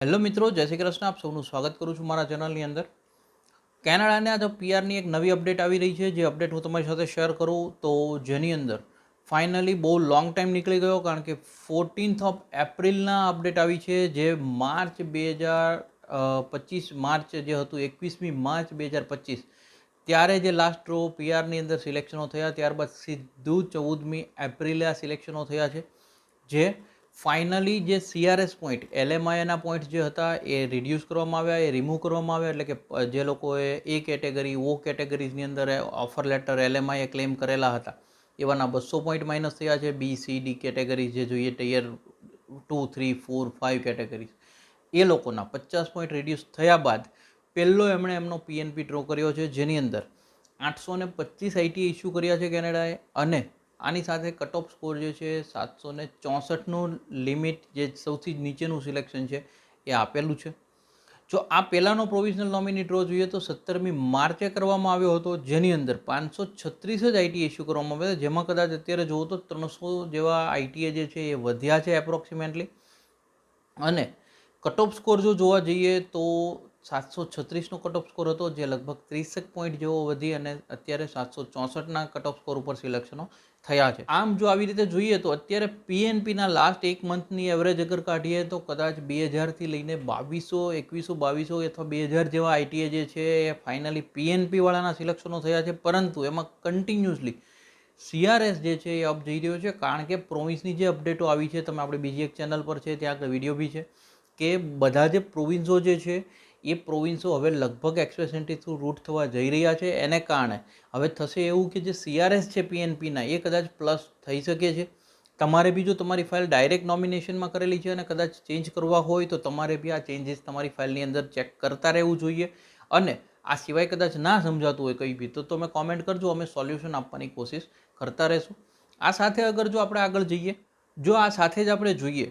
Hello મિત્રો, જય શ્રી કૃષ્ણ. આપ સૌનું સ્વાગત કરું છું મારા ચેનલની અંદર. કેનેડાને આજે પીઆરની એક નવી અપડેટ આવી રહી છે. જે અપડેટ હું તમારી સાથે શેર કરું તો જેની અંદર ફાઇનલી બહુ લોંગ ટાઈમ નીકળી ગયો, કારણ કે ફોર્ટીન્થ ઓફ એપ્રિલના અપડેટ આવી છે, જે માર્ચ બે હજાર પચીસ માર્ચ જે હતું, એકવીસમી માર્ચ બે હજાર પચીસ. ત્યારે જે લાસ્ટ રો પીઆરની અંદર સિલેક્શનો થયા, ત્યારબાદ સીધું ચૌદમી એપ્રિલે આ સિલેક્શનો થયા છે. જે ફાઇનલી જે સીઆરએસ પોઈન્ટ એલએમઆઈના પોઈન્ટ જે હતા, એ રિડ્યુસ કરવામાં આવ્યા, એ રિમૂવ કરવામાં આવ્યા, એટલે કે જે લોકોએ એ કેટેગરી ઓ કેટેગરીઝની અંદર ઓફર લેટર એલએમઆઈએ ક્લેમ કરેલા હતા, એવાના બસો પોઈન્ટ માઇનસ થયા છે. બી સી ડી કેટેગરી જે જોઈએ tier two three four five categories એ લોકોના પચાસ પોઈન્ટ રિડ્યુસ થયા બાદ, પહેલો એમણે એમનો પીએનપી ડ્રો કર્યો છે, જેની અંદર આઠસો ને પચીસ આઈટી ઇસ્યુ કર્યા છે કેનેડાએ, અને આની સાથે કટ સ્કોર જે છે સાતસો ને ચોસઠનું લિમિટ જે સૌથી નીચેનું સિલેક્શન છે એ આપેલું છે. જો આ પહેલાંનો પ્રોવિઝનલ નોમિની ડ્રો જોઈએ તો સત્તરમી માર્ચે કરવામાં આવ્યો હતો. જેની અંદર પાંચસો છત્રીસ જ આઈટી ઇસ્યુ કરવામાં આવ્યા જેમાં કદાચ અત્યારે જુઓ તો ત્રણસો જેવા આઈટીએ જે છે એ વધ્યા છે એપ્રોક્સિમેટલી અને કટ ઓફ સ્કોર જો જોવા જઈએ તો સાતસો છત્રીસનો કટ ઓફ સ્કોર હતો, જે લગભગ ત્રીસેક પોઈન્ટ જેવો વધી અને અત્યારે સાતસો ચોસઠના કટ ઓફ સ્કોર ઉપર સિલેક્શનો થયા છે. આમ જો આવી રીતે જોઈએ તો અત્યારે પીએનપીના લાસ્ટ એક મંથની એવરેજ અગર કાઢીએ તો કદાચ બે હજારથી લઈને બાવીસો, એકવીસો, બાવીસો અથવા બે હજાર જેવા આઈટીએ જે છે એ ફાઇનલી પીએનપી વાળાના સિલેક્શનો થયા છે. પરંતુ એમાં કન્ટિન્યુઅસલી સીઆરએસ જે છે એ અપ જઈ રહ્યો છે. કારણ કે પ્રોવિન્સની જે અપડેટો આવી છે, તમે આપણે બીજી એક ચેનલ પર છે, ત્યાં આગળ વીડિયો બી છે કે બધા જે પ્રોવિન્સો જે છે એ પ્રોવિન્સો હવે લગભગ એક્સપ્રેસેન્ટી થ્રુ રૂટ થવા જઈ રહ્યા છે એને કારણે. હવે થશે એવું કે જે સીઆરએસ છે પીએનપીના એ કદાચ પ્લસ થઈ શકે છે. તમારે બી જો તમારી ફાઇલ ડાયરેક્ટ નોમિનેશનમાં કરેલી છે અને કદાચ ચેન્જ કરવા હોય તો તમારે બી આ ચેન્જીસ તમારી ફાઇલની અંદર ચેક કરતા રહેવું જોઈએ. અને આ સિવાય કદાચ ના સમજાતું હોય કંઈ બી, તો તમે કોમેન્ટ કરજો, અમે સોલ્યુશન આપવાની કોશિશ કરતા રહેશું. આ સાથે અગર જો આપણે આગળ જઈએ, જો આ સાથે જ આપણે જોઈએ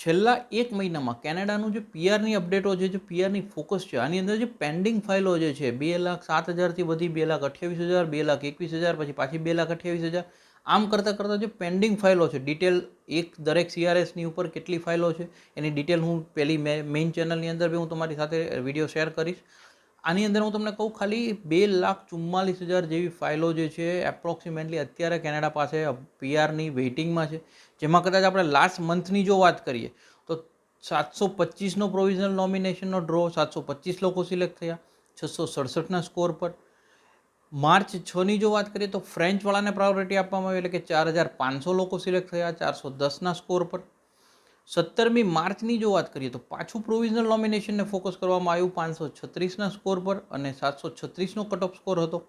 છેલ્લા એક મહિનામાં કેનેડાનું જે પીઆરની અપડેટો છે, જે પીઆરની ફોકસ છે, આની અંદર જે પેન્ડિંગ ફાઇલો જે છે, બે લાખ સાત હજારથી વધી, બે લાખ અઠ્યાવીસ હજાર, બે લાખ એકવીસ હજાર, પછી પાછી બે લાખ અઠ્યાવીસ હજાર, આમ કરતાં કરતાં જે પેન્ડિંગ ફાઇલો છે, ડિટેલ એક દરેક સીઆરએસની ઉપર કેટલી ફાઇલો છે, એની ડિટેલ હું પેલી મેઇન ચેનલની અંદર બી હું તમારી સાથે વીડિયો શેર કરીશ. આની અંદર હું તમને કહું, ખાલી બે લાખ ચુમ્માલીસ હજાર જેવી ફાઇલો જે છે એપ્રોક્સિમેટલી અત્યારે કેનેડા પાસે પીઆરની વેઇટિંગમાં છે. જેમાં કદાચ આપણે લાસ્ટ મંથની જો વાત કરીએ, તો સાતસો પચીસનો પ્રોવિઝનલ નોમિનેશનનો ડ્રો સાતસો પચીસ લોકો સિલેક્ટ થયા, છસો સડસઠના સ્કોર પર. માર્ચ છની જો વાત કરીએ, તો ફ્રેન્ચવાળાને પ્રાયોરિટી આપવામાં આવી, એટલે કે ચાર હજાર પાંચસો લોકો સિલેક્ટ થયા, ચારસો દસના સ્કોર પર. સત્તરમી માર્ચની જો વાત કરીએ તો પાછું પ્રોવિઝનલ નોમિનેશનને ફોકસ કરવામાં આવ્યું પાંચસો છત્રીસના સ્કોર પર અને સાતસો છત્રીસનો કટ સ્કોર હતો.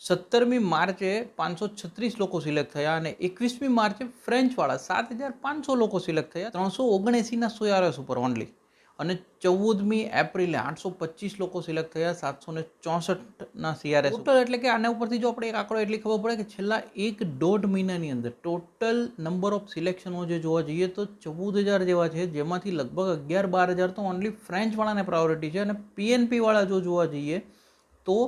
સત્તરમી માર્ચે પાંચસો છત્રીસ લોકો સિલેક્ટ થયા અને એકવીસમી માર્ચે ફ્રેન્ચવાળા સાત હજાર પાંચસો લોકો સિલેક્ટ થયા. ત્રણસો ઓગણએંસીના સોયારસ ઉપર ઓનલી અને ચૌદમી એપ્રિલે આઠસો પચીસ લોકો સિલેક્ટ થયા સાતસો ને ચોસઠના સીઆરએસ ટોટલ એટલે કે આના ઉપરથી જો આપણે એક આંકડો એટલી ખબર પડે કે છેલ્લા એક દોઢ મહિનાની અંદર ટોટલ નંબર ઓફ સિલેક્શનો જે જોવા જઈએ તો ચૌદ હજાર જેવા છે જેમાંથી લગભગ અગિયાર બાર હજાર તો ઓનલી ફ્રેન્ચવાળાને પ્રાયોરિટી છે અને પીએનપીવાળા જો જોવા જઈએ તો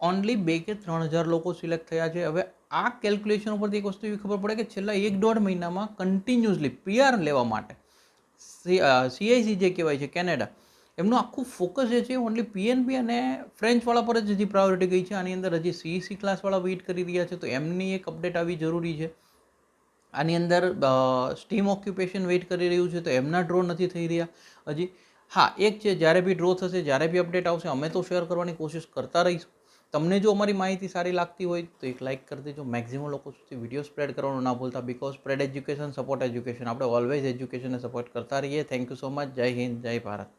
ઓનલી બે કે ત્રણ હજાર લોકો સિલેક્ટ થયા છે. હવે આ કેલ્ક્યુલેશન ઉપરથી એક વસ્તુ એવી ખબર પડે કે છેલ્લા એક દોઢ મહિનામાં કન્ટિન્યુઅસલી પીઆર લેવા માટે સીઆઈસી જે કહેવાય છે, કેનેડા, એમનું આખું ફોકસ જે છે ઓનલી પીએનબી અને ફ્રેન્ચવાળા પર જ હજી પ્રાયોરિટી ગઈ છે. આની અંદર હજી સીઈસી ક્લાસવાળા વેઇટ કરી રહ્યા છે, તો એમની એક અપડેટ આવી જરૂરી છે. આની અંદર સ્ટીમ ઓક્યુપેશન વેઇટ કરી રહ્યું છે, તો એમના ડ્રો નથી થઈ રહ્યા. હજી, હા, એક છે, જ્યારે બી ડ્રો થશે, જ્યારે બી અપડેટ આવશે, અમે તો શેર કરવાની કોશિશ કરતા રહીશું. તમને જો અમારી માહિતી સારી લાગતી હોય તો એક લાઇક કરી દેજો. મેક્ઝિમમ લોકો સુધી વીડિયો સ્પ્રેડ કરવાનું ના ભૂલતા because spread education support education આપણે ઓલવેઝ એજ્યુકેશનને સપોર્ટ કરતા રહીએ. થેન્ક યુ સો મચ જય હિન્દ, જય ભારત.